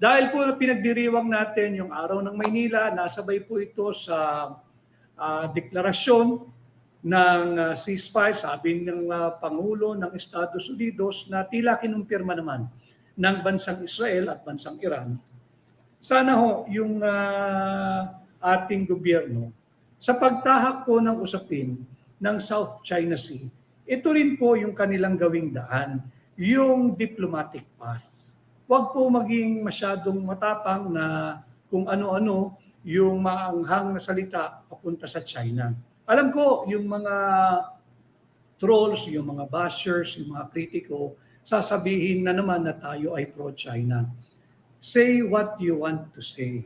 Dahil po pinagdiriwang natin yung araw ng Maynila, nasabay po ito sa ah, deklarasyon ng ah, ceasefire, sabi ng ah, Pangulo ng Estados Unidos na tila kinumpirma naman ng bansang Israel at bansang Iran. Sana ho yung ah, ating gobyerno sa pagtahak po ng usapin ng South China Sea, ito rin po yung kanilang gawing daan, yung diplomatic path. Huwag po maging masyadong matapang na kung ano-ano yung maanghang na salita papunta sa China. Alam ko, yung mga trolls, yung mga bashers, yung mga kritiko, sasabihin na naman na tayo ay pro-China. Say what you want to say,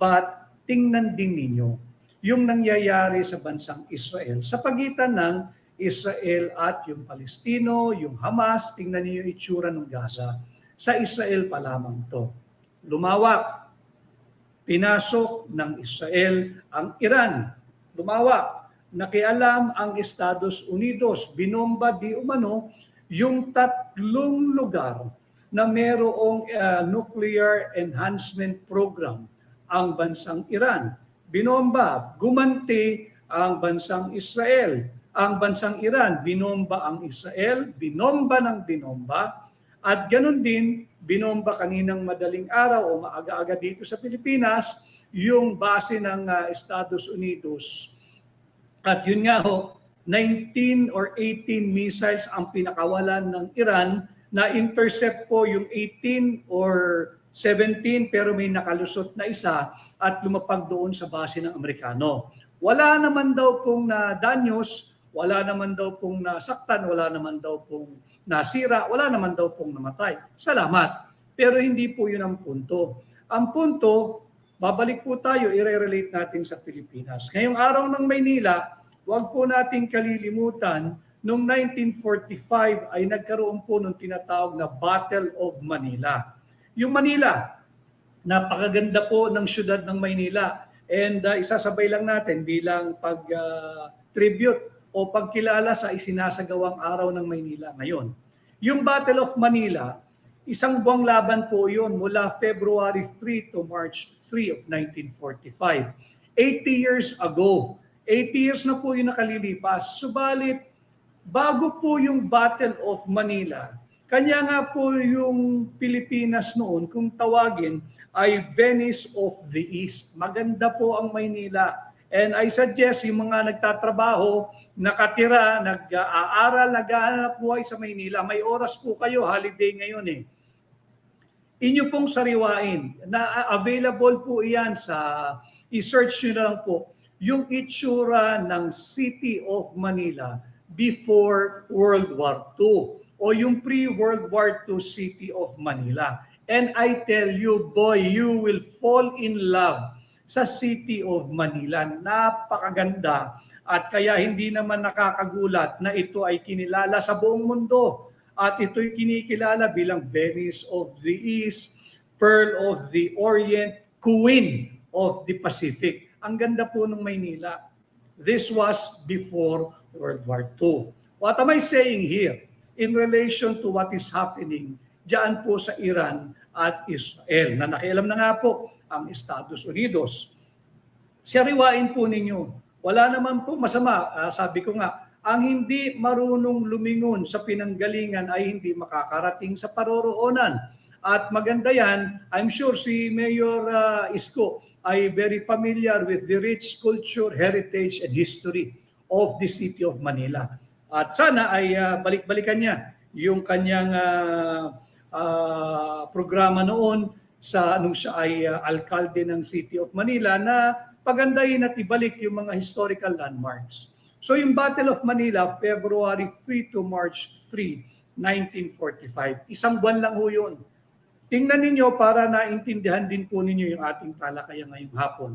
but tingnan din ninyo yung nangyayari sa bansang Israel sa pagitan ng Israel at yung Palestino, yung Hamas, tingnan niyo yung itsura ng Gaza. Sa Israel pa lamang to. Lumawak, pinasok ng Israel ang Iran. Lumawak, nakialam ang Estados Unidos, binomba di umano yung tatlong lugar na merong uh, nuclear enhancement program ang bansang Iran. Binomba, gumanti ang bansang Israel. Ang bansang Iran, binomba ang Israel, binomba ng binomba, at ganun din, binomba kaninang madaling araw o maaga-aga dito sa Pilipinas, yung base ng uh, Estados Unidos. At yun nga ho, 19 or 18 missiles ang pinakawalan ng Iran na intercept po yung 18 or 17 pero may nakalusot na isa at lumapag doon sa base ng Amerikano. Wala naman daw pong na danyos, wala naman daw pong nasaktan, wala naman daw pong nasira, wala naman daw pong namatay. Salamat. Pero hindi po yun ang punto. Ang punto, babalik po tayo, i-relate natin sa Pilipinas. Ngayong araw ng Maynila, huwag po nating kalilimutan, noong 1945 ay nagkaroon po ng tinatawag na Battle of Manila. Yung Manila, napakaganda po ng syudad ng Maynila. And uh, isasabay lang natin bilang pag-tribute o pagkilala sa isinasagawang araw ng Maynila ngayon. Yung Battle of Manila, isang buwang laban po yun mula February 3 to March 3 of 1945. 80 years ago. 80 years na po yung nakalilipas. Subalit, bago po yung Battle of Manila, kanya nga po yung Pilipinas noon, kung tawagin, ay Venice of the East. Maganda po ang Maynila. And I suggest yung mga nagtatrabaho, nakatira, nag-aaral, nag-aanap buhay sa Maynila, may oras po kayo, holiday ngayon eh. Inyo pong sariwain, na available po iyan sa, i-search nyo na lang po, yung itsura ng City of Manila before World War II o yung pre-World War II City of Manila. And I tell you, boy, you will fall in love sa City of Manila. Napakaganda at kaya hindi naman nakakagulat na ito ay kinilala sa buong mundo. At ito'y kinikilala bilang Venice of the East, Pearl of the Orient, Queen of the Pacific. Ang ganda po ng Maynila. This was before World War II. What am I saying here? In relation to what is happening diyan po sa Iran at Israel na nakialam na nga po ang Estados Unidos. Sariwain po ninyo. Wala naman po masama. Uh, sabi ko nga, ang hindi marunong lumingon sa pinanggalingan ay hindi makakarating sa paroroonan. At maganda yan, I'm sure si Mayor uh, Isko ay very familiar with the rich culture, heritage, and history of the city of Manila. At sana ay uh, balik-balikan niya yung kanyang uh, uh, programa noon sa nung siya ay uh, alkalde ng City of Manila na pagandahin at ibalik yung mga historical landmarks. So yung Battle of Manila, February 3 to March 3, 1945. Isang buwan lang ho yun. Tingnan ninyo para naintindihan din po ninyo yung ating talakayan ngayong hapon.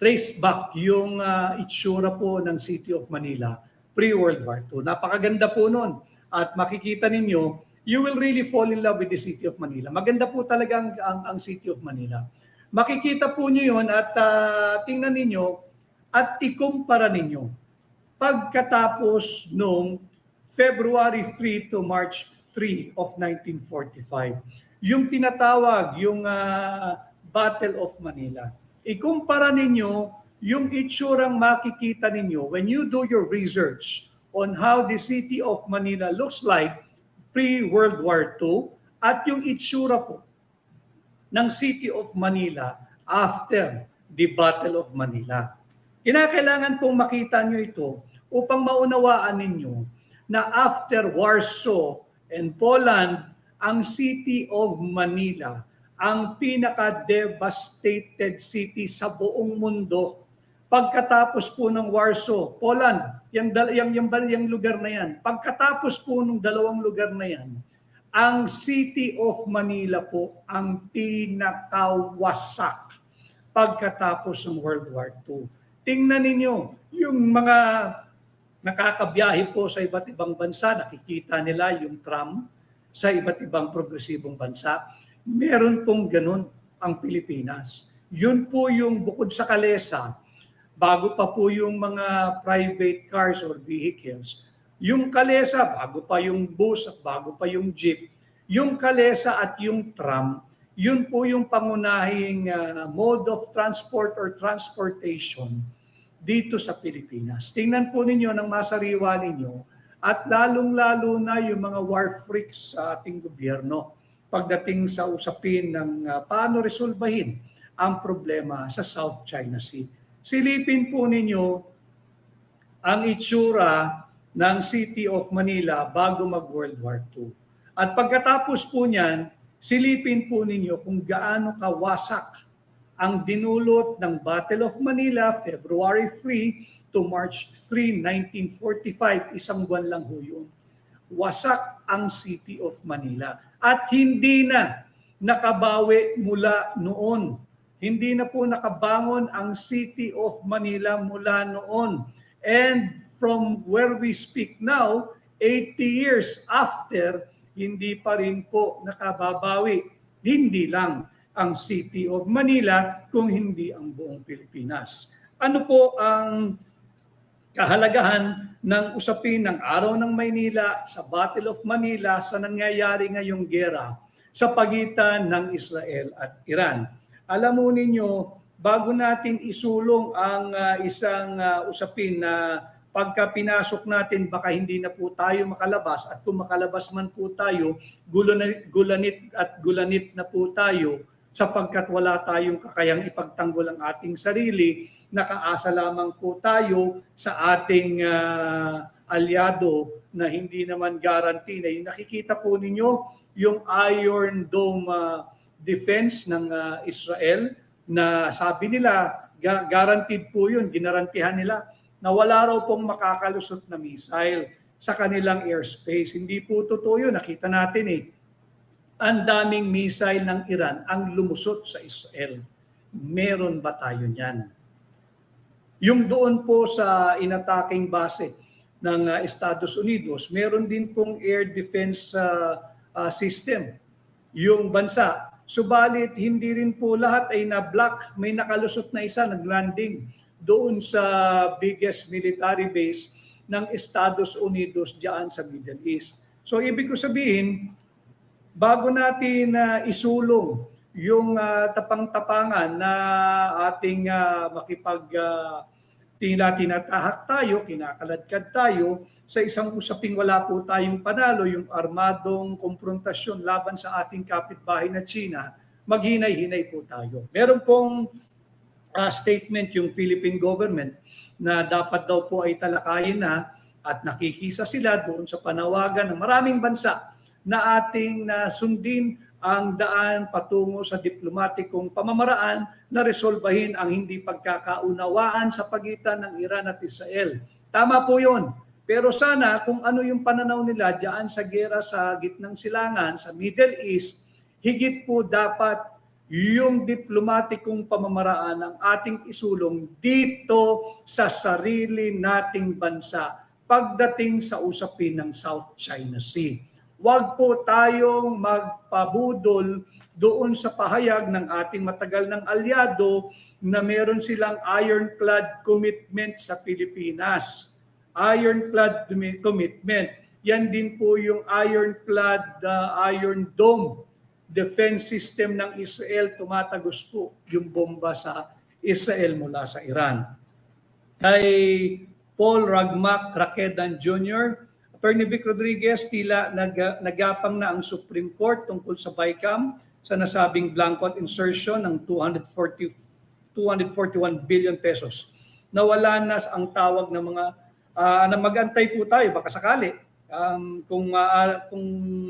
Trace back yung uh, itsura po ng City of Manila pre-World War II. Napakaganda po noon. At makikita ninyo, you will really fall in love with the City of Manila. Maganda po talaga ang, ang, ang City of Manila. Makikita po nyo yun at uh, tingnan ninyo at ikumpara ninyo. Pagkatapos nung February 3 to March 3 of 1945, yung tinatawag, yung ah, Battle of Manila. Ikumpara ninyo yung itsurang makikita ninyo when you do your research on how the city of Manila looks like pre-World War II at yung itsura po ng City of Manila after the Battle of Manila. Kinakailangan pong makita nyo ito upang maunawaan ninyo na after Warsaw and Poland, ang City of Manila ang pinaka-devastated city sa buong mundo. Pagkatapos po ng Warsaw, Poland, yung, yung, yung, yung lugar na yan, pagkatapos po ng dalawang lugar na yan, ang City of Manila po ang pinakawasak pagkatapos ng World War II. Tingnan ninyo, yung mga nakakabiyahe po sa iba't ibang bansa, nakikita nila yung tram sa iba't ibang progresibong bansa. Meron pong ganun ang Pilipinas. Yun po yung bukod sa kalesa, bago pa po yung mga private cars or vehicles, yung kalesa, bago pa yung bus at bago pa yung jeep, yung kalesa at yung tram, yun po yung pangunahing ah, mode of transport or transportation dito sa Pilipinas. Tingnan po ninyo ng masariwa ninyo at lalong-lalo na yung mga war freaks sa ating gobyerno pagdating sa usapin ng ah, paano resolbahin ang problema sa South China Sea. Silipin po ninyo ang itsura ng City of Manila bago mag-World War II. At pagkatapos po niyan, silipin po ninyo kung gaano kawasak ang dinulot ng Battle of Manila, February 3 to March 3, 1945, isang buwan lang ho yun. Wasak ang City of Manila. At hindi na nakabawi mula noon. Hindi na po nakabangon ang City of Manila mula noon. And from where we speak now, 80 years after, hindi pa rin po nakababawi. Hindi lang ang City of Manila kung hindi ang buong Pilipinas. Ano po ang kahalagahan ng usapin ng Araw ng Maynila sa Battle of Manila sa nangyayari ngayong gera sa pagitan ng Israel at Iran. Alam mo ninyo, bago natin isulong ang ah, isang ah, usapin na pagka pinasok natin baka hindi na po tayo makalabas. At kung makalabas man po tayo, gulanit, gulanit at gulanit na po tayo sapagkat wala tayong kakayang ipagtanggol ang ating sarili, nakaasa lamang po tayo sa ating ah, alyado na hindi naman guarantee na yung nakikita po ninyo yung Iron Dome ah, defense ng ah, Israel na sabi nila guaranteed po yun, ginarantihan nila na wala raw pong makakalusot na missile sa kanilang airspace. Hindi po totoo yun, nakita natin eh ang daming missile ng Iran ang lumusot sa Israel. Meron ba tayo niyan? Yung doon po sa inataking base ng uh, Estados Unidos, meron din pong air defense uh, uh, system yung bansa. Subalit hindi rin po lahat ay na-block. May nakalusot na isa, nag-landing doon sa biggest military base ng Estados Unidos diyan sa Middle East. So ibig ko sabihin, bago natin uh, isulong yung uh, tapang-tapangan na ating uh, makipag uh, tila tinatahak tayo, kinakaladkad tayo sa isang usaping wala po tayong panalo, yung armadong konfrontasyon laban sa ating kapitbahay na China, maghinay-hinay po tayo. Meron pong uh, statement yung Philippine government na dapat daw po ay talakayin na at nakikisa sila doon sa panawagan ng maraming bansa na ating na sundin ang daan patungo sa diplomatikong pamamaraan na resolbahin ang hindi pagkakaunawaan sa pagitan ng Iran at Israel. Tama po yun. Pero sana kung ano yung pananaw nila diyan sa gera sa gitnang silangan sa Middle East, higit po dapat yung diplomatikong pamamaraan ng ating isulong dito sa sarili nating bansa pagdating sa usapin ng South China Sea. Huwag po tayong magpabudol doon sa pahayag ng ating matagal ng alyado na meron silang ironclad commitment sa Pilipinas. Ironclad commitment. Yan din po yung ironclad uh, Iron Dome defense system ng Israel, tumatagos po yung bomba sa Israel mula sa Iran. Kay Paul Ragmac Rakedan Jr., Attorney Vic Rodriguez, tila nag, nagapang na ang Supreme Court tungkol sa BICAM sa nasabing blankot insertion ng 240, 241 billion pesos. Nawala na ang tawag ng mga ah, na magantay po tayo baka sakali um, kung ah, kung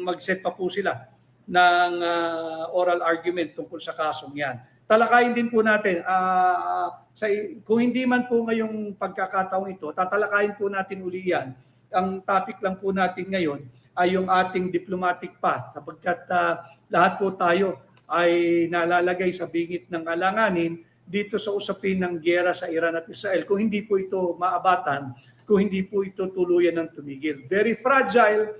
mag-set pa po sila ng ah, oral argument tungkol sa kasong yan. Talakayin din po natin ah, sa kung hindi man po ngayong pagkakataong ito, tatalakayin po natin uli yan. Ang topic lang po natin ngayon ay yung ating diplomatic path sapagkat ah, lahat po tayo ay nalalagay sa bingit ng alanganin dito sa usapin ng giyera sa Iran at Israel kung hindi po ito maabatan, kung hindi po ito tuluyan ng tumigil. Very fragile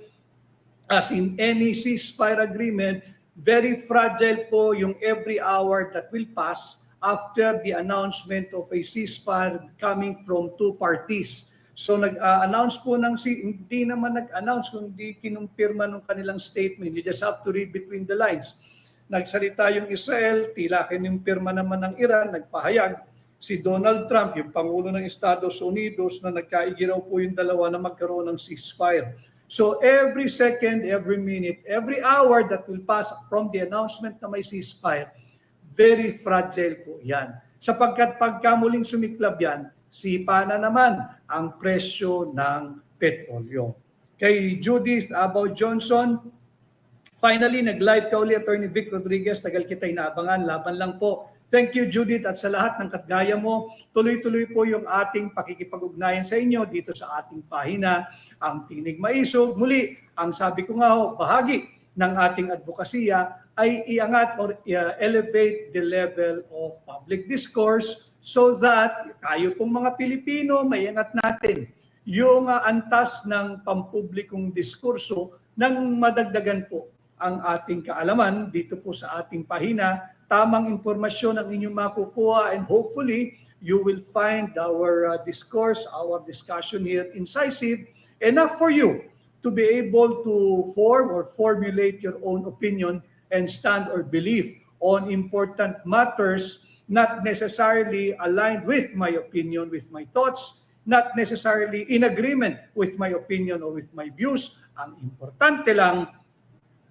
as in any ceasefire agreement, very fragile po yung every hour that will pass after the announcement of a ceasefire coming from two parties. So nag-announce po ng si hindi naman nag-announce kung hindi kinumpirma ng kanilang statement. You just have to read between the lines. Nagsalita yung Israel, tila kinumpirma naman ng Iran, nagpahayag si Donald Trump, yung Pangulo ng Estados Unidos na nagkaigiraw po yung dalawa na magkaroon ng ceasefire. So every second, every minute, every hour that will pass from the announcement na may ceasefire, very fragile po yan. Sapagkat pagka muling sumiklab yan, sipa na naman ang presyo ng petrolyo. Kay Judith Abaw Johnson, finally nag-live ka uli, Attorney Vic Rodriguez, tagal kita inaabangan, laban lang po. Thank you Judith at sa lahat ng katgaya mo. Tuloy-tuloy po yung ating pakikipag-ugnayan sa inyo dito sa ating pahina, ang Tinig Maisog. Muli, ang sabi ko nga ho, bahagi ng ating advokasya ay iangat or uh, elevate the level of public discourse so that tayo pong mga Pilipino, maiangat natin yung uh, antas ng pampublikong diskurso nang madagdagan po ang ating kaalaman dito po sa ating pahina. Tamang impormasyon ang inyong makukuha and hopefully you will find our uh, discourse, our discussion here incisive enough for you to be able to form or formulate your own opinion and stand or belief on important matters not necessarily aligned with my opinion, with my thoughts, not necessarily in agreement with my opinion or with my views. Ang importante lang,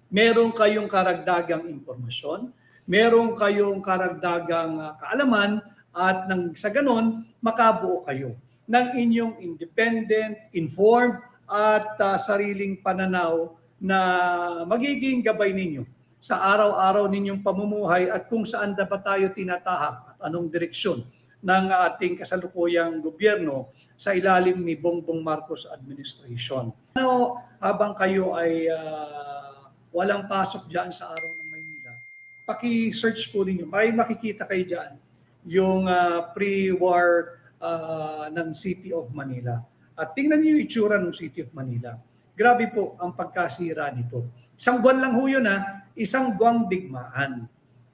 meron kayong karagdagang impormasyon, meron kayong karagdagang uh, kaalaman, at nang sa ganon, makabuo kayo ng inyong independent, informed, at uh, sariling pananaw na magiging gabay ninyo sa araw-araw ninyong pamumuhay at kung saan dapat tayo tinatahak at anong direksyon ng ating kasalukuyang gobyerno sa ilalim ni Bongbong Marcos administration. Ano, habang kayo ay uh, walang pasok diyan sa araw ng Maynila, paki-search po ninyo. May makikita kayo diyan yung uh, pre-war uh, ng City of Manila. At tingnan niyo yung itsura ng City of Manila. Grabe po ang pagkasira nito. Isang buwan lang ho yun ha, isang buwang digmaan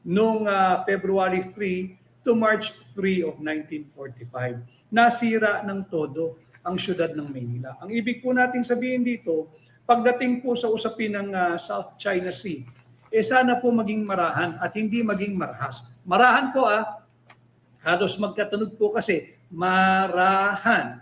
noong uh, February 3 to March 3 of 1945. Nasira ng todo ang syudad ng Maynila. Ang ibig po nating sabihin dito, pagdating po sa usapin ng uh, South China Sea, eh sana po maging marahan at hindi maging marahas. Marahan po ah, halos magkatunog po kasi, marahan,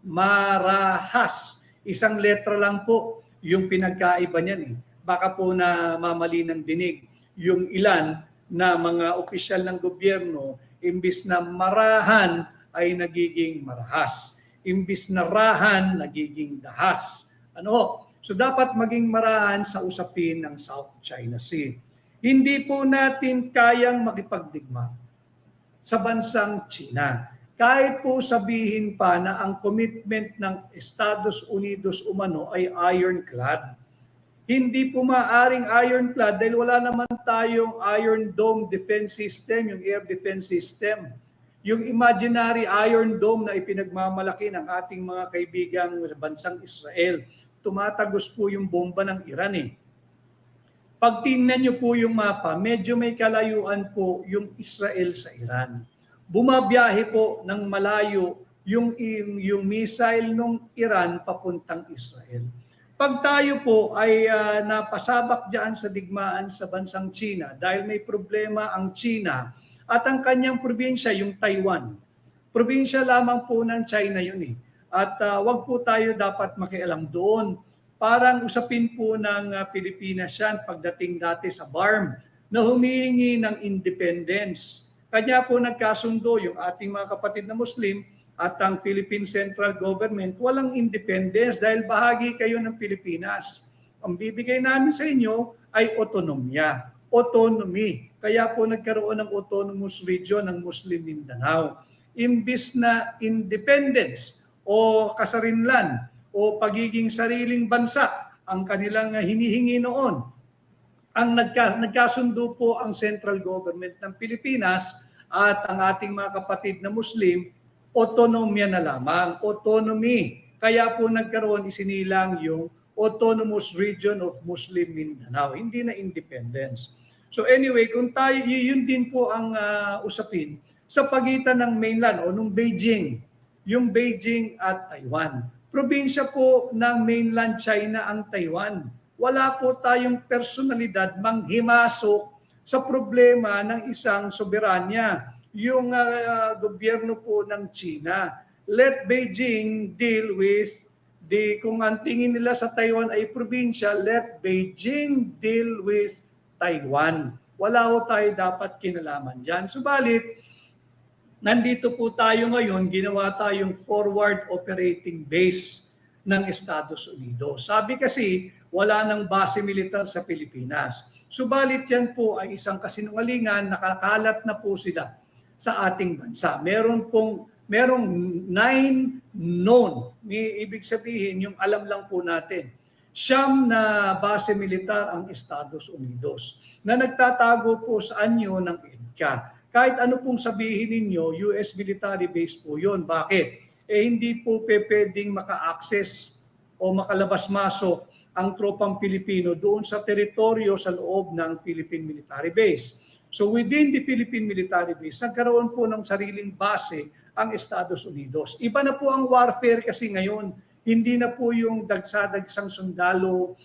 marahas. Isang letra lang po yung pinagkaiba niyan eh. Baka po na mamali ng dinig yung ilan na mga opisyal ng gobyerno, imbis na marahan ay nagiging marahas. Imbis na rahan, nagiging dahas. Ano? So dapat maging marahan sa usapin ng South China Sea. Hindi po natin kayang makipagdigma sa bansang China. Kahit po sabihin pa na ang commitment ng Estados Unidos umano ay ironclad. Hindi po maaring ironclad dahil wala naman tayong Iron Dome defense system, yung air defense system. Yung imaginary Iron Dome na ipinagmamalaki ng ating mga kaibigang bansang Israel, tumatagos po yung bomba ng Iran eh. Pag tingnan niyo po yung mapa, medyo may kalayuan po yung Israel sa Iran. Bumabiyahe po ng malayo yung, yung, yung missile ng Iran papuntang Israel. Pag tayo po ay ah, napasabak dyan sa digmaan sa bansang China dahil may problema ang China at ang kanyang probinsya, yung Taiwan. Probinsya lamang po ng China yun eh. At ah, wag po tayo dapat makialam doon. Parang usapin po ng ah, Pilipinas yan pagdating dati sa BARM na humihingi ng independence. Kanya po nagkasundo yung ating mga kapatid na Muslim at ang Philippine Central Government walang independence dahil bahagi kayo ng Pilipinas. Ang bibigay namin sa inyo ay otonomya, autonomy. Kaya po nagkaroon ng autonomous region ng Muslim Mindanao. Imbis na independence o kasarinlan o pagiging sariling bansa ang kanilang hinihingi noon, ang nagka, nagkasundo po ang central government ng Pilipinas at ang ating mga kapatid na Muslim, autonomya na lamang, autonomy. Kaya po nagkaroon isinilang yung Autonomous Region of Muslim Mindanao, hindi na independence. So anyway, kung tayo, yun din po ang ah, usapin sa pagitan ng mainland o nung Beijing, yung Beijing at Taiwan. Probinsya po ng mainland China ang Taiwan. Wala po tayong personalidad manghimasok sa problema ng isang soberanya, yung ah, gobyerno po ng China. Let Beijing deal with the kung ang tingin nila sa Taiwan ay probinsya, let Beijing deal with Taiwan. Wala ho tayo dapat kinalaman dyan. Subalit, nandito po tayo ngayon, ginawa tayong forward operating base ng Estados Unidos. Sabi kasi, wala nang base militar sa Pilipinas. Subalit yan po ay isang kasinungalingan, nakakalat na po sila sa ating bansa. Meron pong merong nine known, may ibig sabihin yung alam lang po natin. Siyam na base militar ang Estados Unidos na nagtatago po sa anyo ng EDCA. Kahit ano pong sabihin ninyo, US military base po yun. Bakit? Eh hindi po pwedeng maka-access o makalabas-masok ang tropang Pilipino doon sa teritoryo sa loob ng Philippine Military Base. So within the Philippine Military Base, nagkaroon po ng sariling base ang Estados Unidos. Iba na po ang warfare kasi ngayon. Hindi na po yung dagsadagsang sundalo,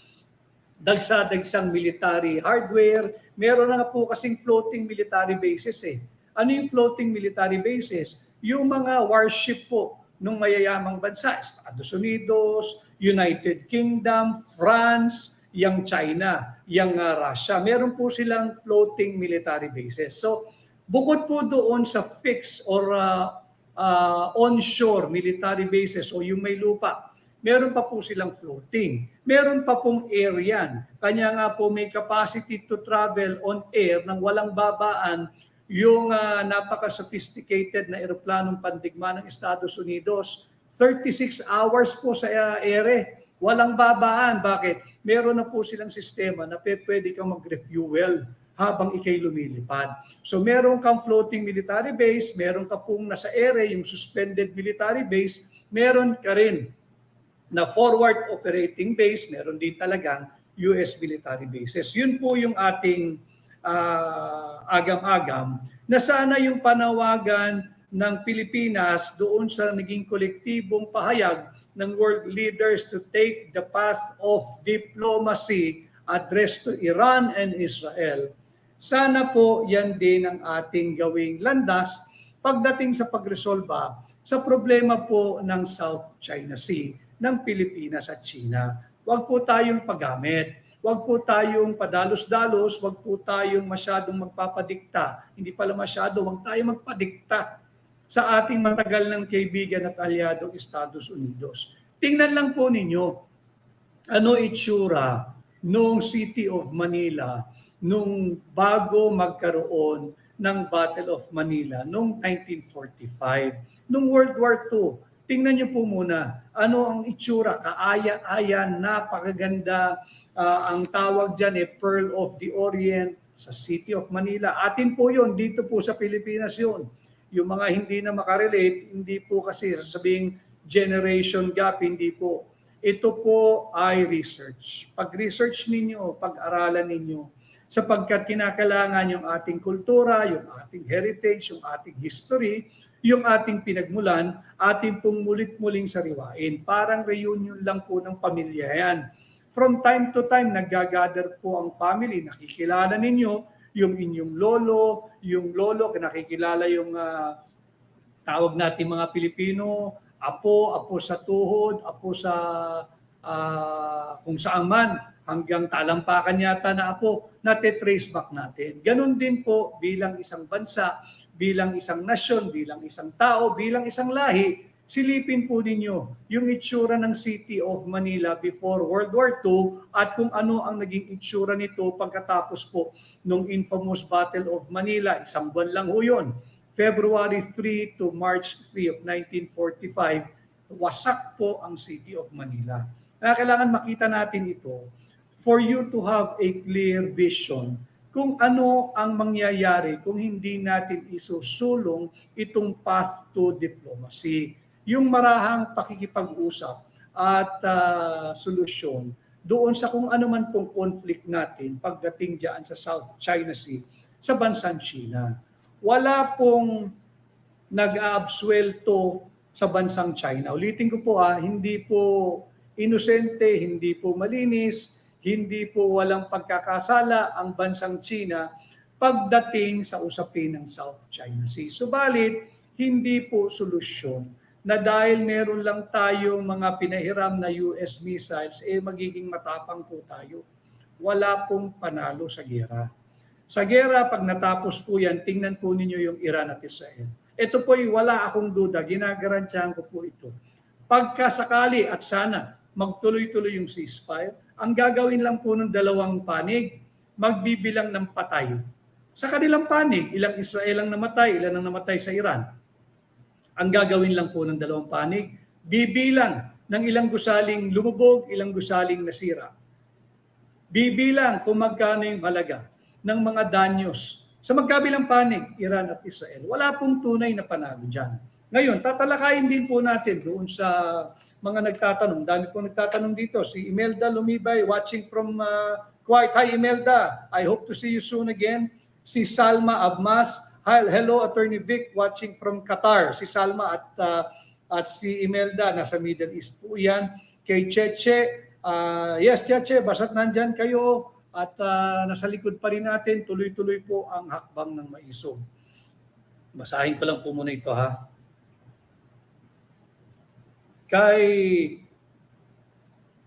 dagsadagsang military hardware. Meron na po kasing floating military bases eh. Ano yung floating military bases? Yung mga warship po ng mayayamang bansa, Estados Unidos, United Kingdom, France, yung China, yung uh, Russia. Meron po silang floating military bases. So, bukod po doon sa fixed or uh, uh, onshore military bases o yung may lupa, meron pa po silang floating. Meron pa pong air yan. Kanya nga po may capacity to travel on air nang walang babaan yung uh, napaka-sophisticated na eroplanong pandigma ng Estados Unidos. 36 hours po sa uh, ere. Walang babaan. Bakit? Meron na po silang sistema na pwede kang mag-refuel habang ikay lumilipad. So meron kang floating military base, meron ka pong nasa ere, yung suspended military base, meron ka rin na forward operating base, meron din talagang US military bases. Yun po yung ating uh, agam-agam na sana yung panawagan ng Pilipinas doon sa naging kolektibong pahayag ng world leaders to take the path of diplomacy addressed to Iran and Israel. Sana po yan din ang ating gawing landas pagdating sa pagresolba sa problema po ng South China Sea ng Pilipinas at China. Huwag po tayong paggamit. Huwag po tayong padalos-dalos, huwag po tayong masyadong magpapadikta. Hindi pala masyado, huwag tayong magpadikta sa ating matagal ng kaibigan at aliadong Estados Unidos. Tingnan lang po ninyo, ano itsura nung City of Manila nung bago magkaroon ng Battle of Manila noong 1945, nung World War II. Tingnan niyo po muna, ano ang itsura, kaaya-aya, napakaganda, uh, ang tawag dyan eh, Pearl of the Orient sa City of Manila. Atin po yon dito po sa Pilipinas yon Yung mga hindi na makarelate, hindi po kasi sabing generation gap, hindi po. Ito po ay research. Pag-research ninyo, pag-aralan ninyo, sapagkat kinakailangan yung ating kultura, yung ating heritage, yung ating history, yung ating pinagmulan, ating pong mulit-muling sariwain. Parang reunion lang po ng pamilya yan. From time to time, nagagather po ang family. Nakikilala ninyo yung inyong lolo, yung lolo, nakikilala yung ah, tawag natin mga Pilipino, apo, apo sa tuhod, apo sa ah, kung saan man, hanggang talampakan yata na apo, nate-trace back natin. Ganon din po bilang isang bansa, bilang isang nasyon, bilang isang tao, bilang isang lahi, silipin po ninyo yung itsura ng City of Manila before World War II at kung ano ang naging itsura nito pagkatapos po nung infamous Battle of Manila. Isang buwan lang ho yun. February 3 to March 3 of 1945, wasak po ang City of Manila. Kaya kailangan makita natin ito for you to have a clear vision kung ano ang mangyayari kung hindi natin isusulong itong path to diplomacy. Yung marahang pakikipag-usap at ah, solusyon doon sa kung ano man pong conflict natin pagdating diyan sa South China Sea sa bansang China. Wala pong nag-aabsuelto sa bansang China. Ulitin ko po ah, hindi po inosente, hindi po malinis, hindi po walang pagkakasala ang bansang China pagdating sa usapin ng South China Sea. Subalit, hindi po solusyon na dahil meron lang tayong mga pinahiram na US missiles, eh magiging matapang po tayo. Wala pong panalo sa gera. Sa gera, pag natapos po yan, tingnan po ninyo yung Iran at Israel. Ito po'y wala akong duda, ginagarantiyan ko po ito. Pagkasakali at sana magtuloy-tuloy yung ceasefire, ang gagawin lang po ng dalawang panig, magbibilang ng patay. Sa kanilang panig, ilang Israel ang namatay, ilan ang namatay sa Iran. Ang gagawin lang po ng dalawang panig, bibilang ng ilang gusaling lumubog, ilang gusaling nasira. Bibilang kung magkano yung halaga ng mga danyos. Sa magkabilang panig, Iran at Israel, wala pong tunay na panalo dyan. Ngayon, tatalakayin din po natin doon sa mga nagtatanong. Dami po nagtatanong dito. Si Imelda Lumibay watching from uh, Kuwait. Hi Imelda, I hope to see you soon again. Si Salma Abmas, hello Attorney Vic watching from Qatar. Si Salma at uh, at si Imelda nasa Middle East po yan. Kay Cheche, uh, yes Cheche, basta't nandyan kayo at uh, nasa likod pa rin natin, tuloy-tuloy po ang hakbang ng maisog. Basahin ko lang po muna ito ha kay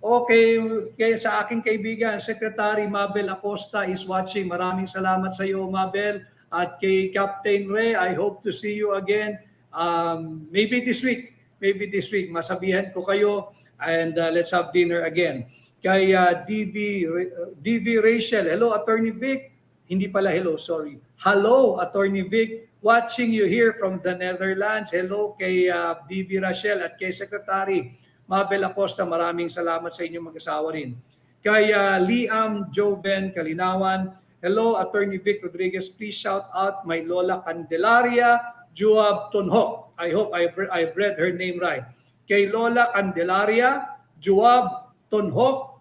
Okay, kay sa aking kaibigan, Secretary Mabel Acosta is watching. Maraming salamat sa iyo, Mabel. At kay Captain Ray, I hope to see you again. Um, maybe this week, maybe this week, masabihan ko kayo and uh, let's have dinner again. Kay uh, DV, uh, DV Rachel, hello Attorney Vic. Hindi pala hello, sorry. Hello Attorney Vic, watching you here from the Netherlands. Hello kay uh, DV Rachel at kay Secretary Mabel Acosta, maraming salamat sa inyong mag-asawa rin. Kay uh, Liam Joven Kalinawan, hello Attorney Vic Rodriguez, please shout out my Lola Candelaria Juab Tonho. I hope I've, I've read her name right. Kay Lola Candelaria Juab Tonho,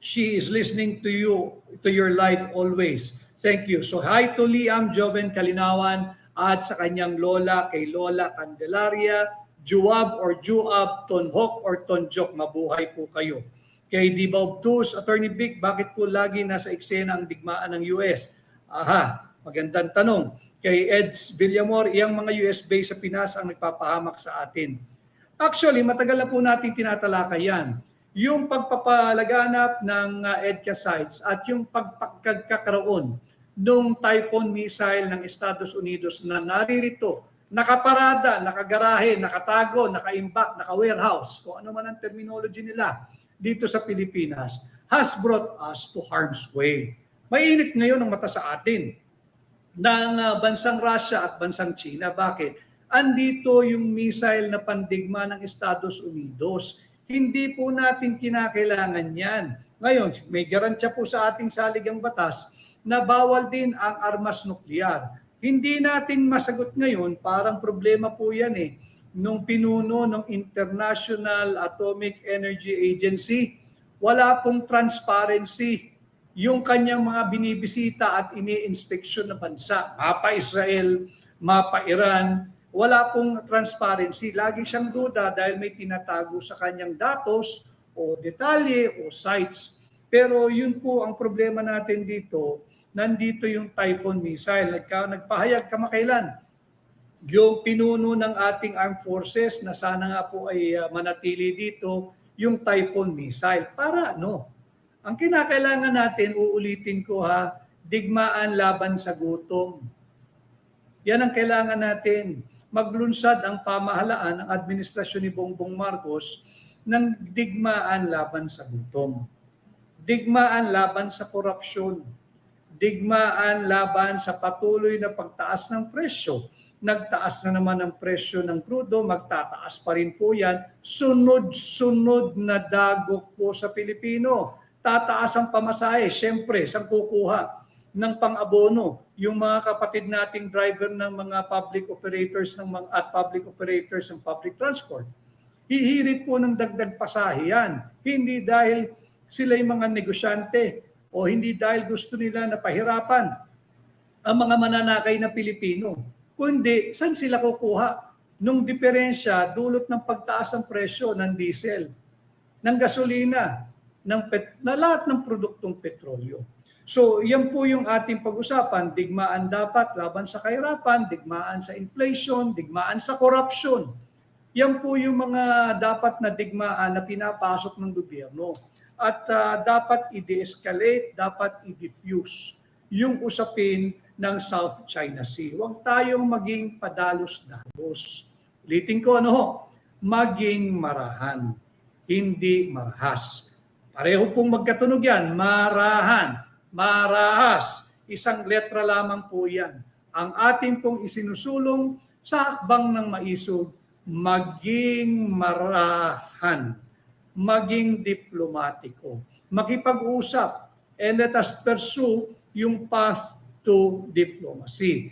she is listening to you, to your live always. Thank you. So hi to Liam Joven Kalinawan at sa kanyang lola, kay Lola Candelaria, Juab or Juab, Tonhok or Tonjok, mabuhay po kayo. Kay Dibaw Tus, Attorney Vic, bakit po lagi nasa eksena ang digmaan ng US? Aha, magandang tanong. Kay Eds Villamor, iyang mga US base sa Pinas ang nagpapahamak sa atin. Actually, matagal na po natin tinatalakay yan. Yung pagpapalaganap ng uh, EDCA sites at yung pagpagkakaroon ng Typhoon missile ng Estados Unidos na naririto nakaparada, nakagarahe, nakatago, nakaimbak, naka-warehouse, kung ano man ang terminology nila dito sa Pilipinas, has brought us to harm's way. Mainit ngayon ang mata sa atin ng uh, bansang Russia at bansang China. Bakit? Andito yung missile na pandigma ng Estados Unidos. Hindi po natin kinakailangan yan. Ngayon, may garantya po sa ating saligang batas na bawal din ang armas nuklear hindi natin masagot ngayon, parang problema po yan eh. Nung pinuno ng International Atomic Energy Agency, wala pong transparency yung kanyang mga binibisita at ini-inspeksyon na bansa. Mapa Israel, mapa Iran, wala pong transparency. Lagi siyang duda dahil may tinatago sa kanyang datos o detalye o sites. Pero yun po ang problema natin dito, nandito yung Typhoon missile. Nagka, nagpahayag kamakailan yung pinuno ng ating armed forces na sana nga po ay uh, manatili dito, yung Typhoon missile. Para ano? Ang kinakailangan natin, uulitin ko ha, digmaan laban sa gutom. Yan ang kailangan natin. Maglunsad ang pamahalaan ng administrasyon ni Bongbong Marcos ng digmaan laban sa gutom. Digmaan laban sa korupsyon. Digmaan laban sa patuloy na pagtaas ng presyo. Nagtaas na naman ang presyo ng krudo, magtataas pa rin po yan. Sunod-sunod na dagok po sa Pilipino. Tataas ang pamasahe, syempre, saan kukuha? ng pang-abono, yung mga kapatid nating driver ng mga public operators ng mga at public operators ng public transport. Hihirit po ng dagdag pasahe yan. Hindi dahil sila yung mga negosyante o hindi dahil gusto nila na pahirapan ang mga mananakay na Pilipino. Kundi, saan sila kukuha? Nung diferensya, dulot ng pagtaas ng presyo ng diesel, ng gasolina, ng pet, na lahat ng produktong petrolyo. So, yan po yung ating pag-usapan. Digmaan dapat laban sa kahirapan, digmaan sa inflation, digmaan sa corruption. Yan po yung mga dapat na digmaan na pinapasok ng gobyerno. At uh, dapat i-de-escalate, dapat i-diffuse yung usapin ng South China Sea. Huwag tayong maging padalos-dalos. Ulitin ko, ano, maging marahan, hindi marahas. Pareho pong magkatunog yan, marahan marahas. Isang letra lamang po yan. Ang ating pong isinusulong sa akbang ng maisog, maging marahan, maging diplomatiko, makipag-usap, and let us pursue yung path to diplomacy.